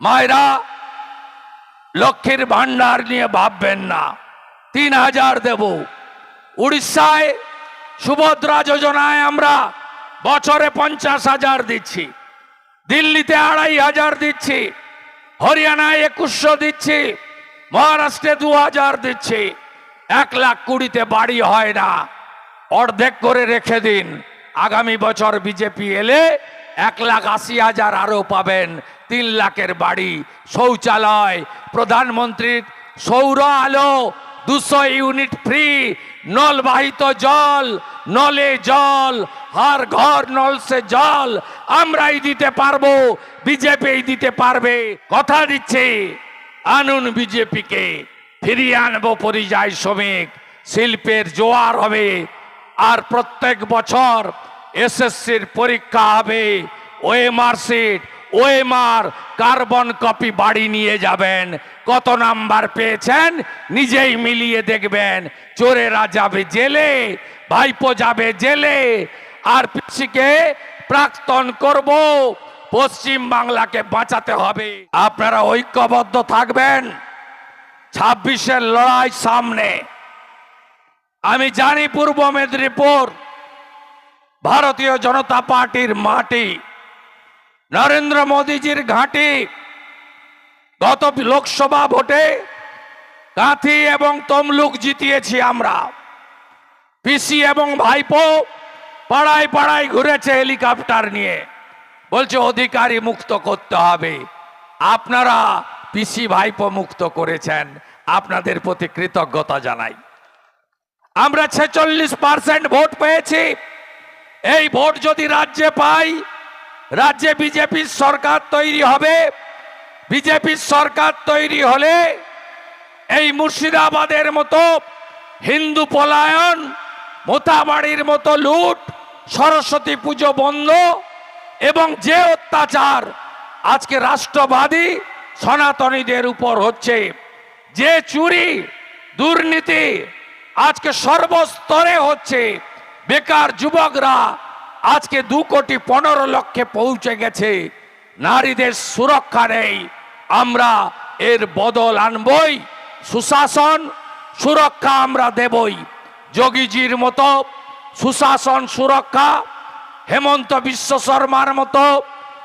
মায়েরা, লক্ষ্মীর ভান্ডার নিয়ে ভাববেন না। তিন হাজার দেব। উড়িষ্যায় সুভদ্রা যোজনায় আমরা বছরে পঞ্চাশ হাজার দিচ্ছি। দিল্লিতে আড়াই হাজার দিচ্ছি। হরিয়ানায় একুশশো দিচ্ছি। মহারাষ্ট্রে দু হাজার দিচ্ছি। এক লাখ কুড়িতে বাড়ি হয় না। অর্ধেক করে রেখে দিন। আগামী বছর বিজেপি এলে এক লাখ আশি হাজার আরও পাবেন। তিন লাখের বাড়ি। শৌচালয়, প্রধানমন্ত্রীর সৌর আলো, দুশো ইউনিট ফ্রি, নলবাহিত জল, নলে জল, হার ঘর নল সে জল, আমরাই দিতে পারব বিজেপি দিতে পারবে। কথা দিচ্ছে, আনুন বিজেপিকে, ফিরিয়ে আনব পরিযায়ী শ্রমিক, শিল্পের জোয়ার হবে, আর প্রত্যেক বছর এসএসসির পরীক্ষা হবে, ওএমআর ওএমআর কার্বন কপি বাড়ি নিয়ে যাবেন। কত নাম্বার পেয়েছেন? নিজেই মিলিয়ে দেখবেন। চোরেরা যাবে জেলে, ভাইপো যাবে জেলে। আর পিসিকে প্রাক্তন করব। পশ্চিম বাংলাকে বাঁচাতে হবে। আপনারা ঐক্যবদ্ধ থাকবেন। ছাব্বিশের লড়াই সামনে। আমি জানি পূর্ব মেদিনীপুর, ভারতীয় জনতা পার্টির মাটি। নরেন্দ্র মোদীজির ঘাঁটি গত লোকসভা ভোটে কাঁথি এবং তমলুক জিতিয়েছি আমরা। পিসি এবং ভাইপো পাড়ায় পাড়ায় ঘুরেছে হেলিকপ্টার নিয়ে। বলছে, অধিকারী মুক্ত করতে হবে। আপনারা পিসি, ভাইপো মুক্ত করেছেন। আপনাদের প্রতি কৃতজ্ঞতা জানাই। আমরা ছেচল্লিশ পার্সেন্ট ভোট পেয়েছি। এই ভোট যদি রাজ্যে পাই রাজ্যে বিজেপির সরকার তৈরি হবে। বিজেপির সরকার তৈরি হলে এই মুর্শিদাবাদের মতো হিন্দু পলায়ন, মোতাবাড়ির মতো লুট, সরস্বতী পুজো বন্ধ এবং যে অত্যাচার আজকে রাষ্ট্রবাদী সনাতনীদের উপর হচ্ছে, যে চুরি, দুর্নীতি আজকে সর্বস্তরে হচ্ছে, বেকার যুবকরা আজকে দু কোটি পনেরো লক্ষে পৌঁছে গেছে। নারীদের সুরক্ষা নেই। আমরা এর বদল আনবই। সুশাসন সুরক্ষা আমরা দেবই। যোগীজির মতো সুশাসন সুরক্ষা, হেমন্ত বিশ্ব শর্মার মতো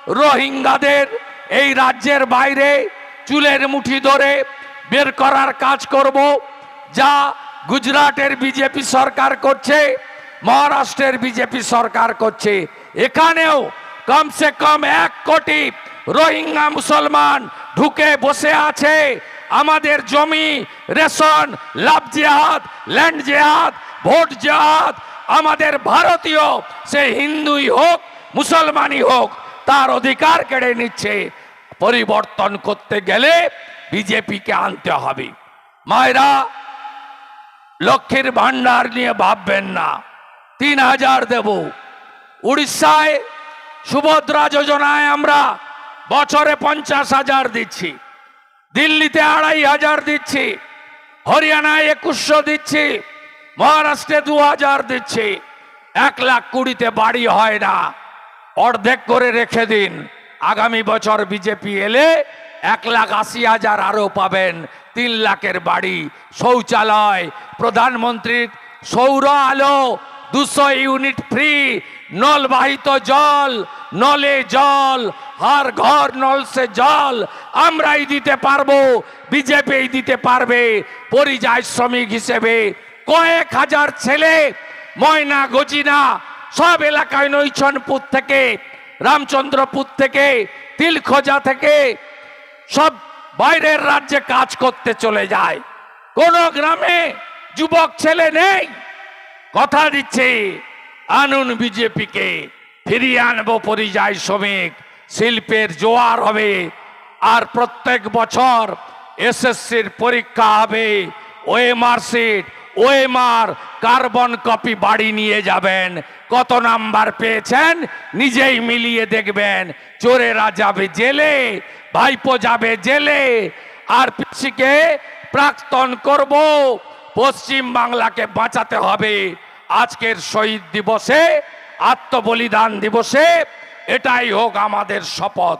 রোহিঙ্গাদের এই রাজ্যের বাইরে চুলের মুঠি ধরে বের করার কাজ করব, যা গুজরাটের বিজেপি সরকার করছে। মহারাষ্ট্রের বিজেপি সরকার করছে। এখানেও কমসে কম এক কোটি রোহিঙ্গা মুসলমান ঢুকে বসে আছে। আমাদের জমি, রেশন, লাভ জেহাদ, ল্যান্ড জেহাদ, ভোট জেহাদ, আমাদের ভারতীয়, সে হিন্দুই হোক, মুসলমানই হোক, তার অধিকার কেড়ে নিচ্ছে। পরিবর্তন করতে গেলে বিজেপিকে আনতে হবে। মায়েরা, লক্ষ্মীর ভান্ডার নিয়ে ভাববেন না। তিন হাজার দেব। উড়িষ্যায় সুভদ্রা যোজনায় আমরা বছরে পঞ্চাশ হাজার দিচ্ছি। দিল্লিতে আড়াই হাজার দিচ্ছি। হরিয়ানায় একুশশো দিচ্ছি। মহারাষ্ট্রে দু হাজার দিচ্ছি। এক লাখ কুড়িতে বাড়ি হয় না। অর্ধেক করে রেখে দিন। আগামী বছর বিজেপি এলে এক লাখ আশি হাজার আরও পাবেন। তিন লাখের বাড়ি। শৌচালয়, প্রধানমন্ত্রীর সৌর আলো দুশো ইউনিট ফ্রি নলবাহিত জল, নলে জল, হার ঘর নল সে জল, আমরাই দিতে পারব বিজেপি দিতে পারবে, পরিযায়ী শ্রমিক হিসেবে। কয়েক হাজার ছেলে, ময়না, গজিনা, সব এলাকায় নৈছনপুর থেকে, রামচন্দ্রপুর থেকে, তিলখোজা থেকে, সব বাইরের রাজ্যে কাজ করতে চলে যায়। কোন গ্রামে যুবক ছেলে নেই কথা দিচ্ছে আনুন বিজেপিকে। ফিরিয়ে আনব পরিযায়ী শ্রমিক। শিল্পের জোয়ার হবে। আর প্রত্যেক বছর এসএসসির পরীক্ষা হবে। OMR sheet, OMR carbon copy বাড়ি নিয়ে যাবেন। কত নাম্বার পেয়েছেন? নিজেই মিলিয়ে দেখবেন। চোরেরা যাবে জেলে, ভাইপো যাবে জেলে। আর পিসিকে প্রাক্তন করব। পশ্চিম বাংলাকে বাঁচাতে হবে। আজকের শহীদ দিবসে আত্মবলিদান দিবসে এটাই হোক আমাদের শপথ।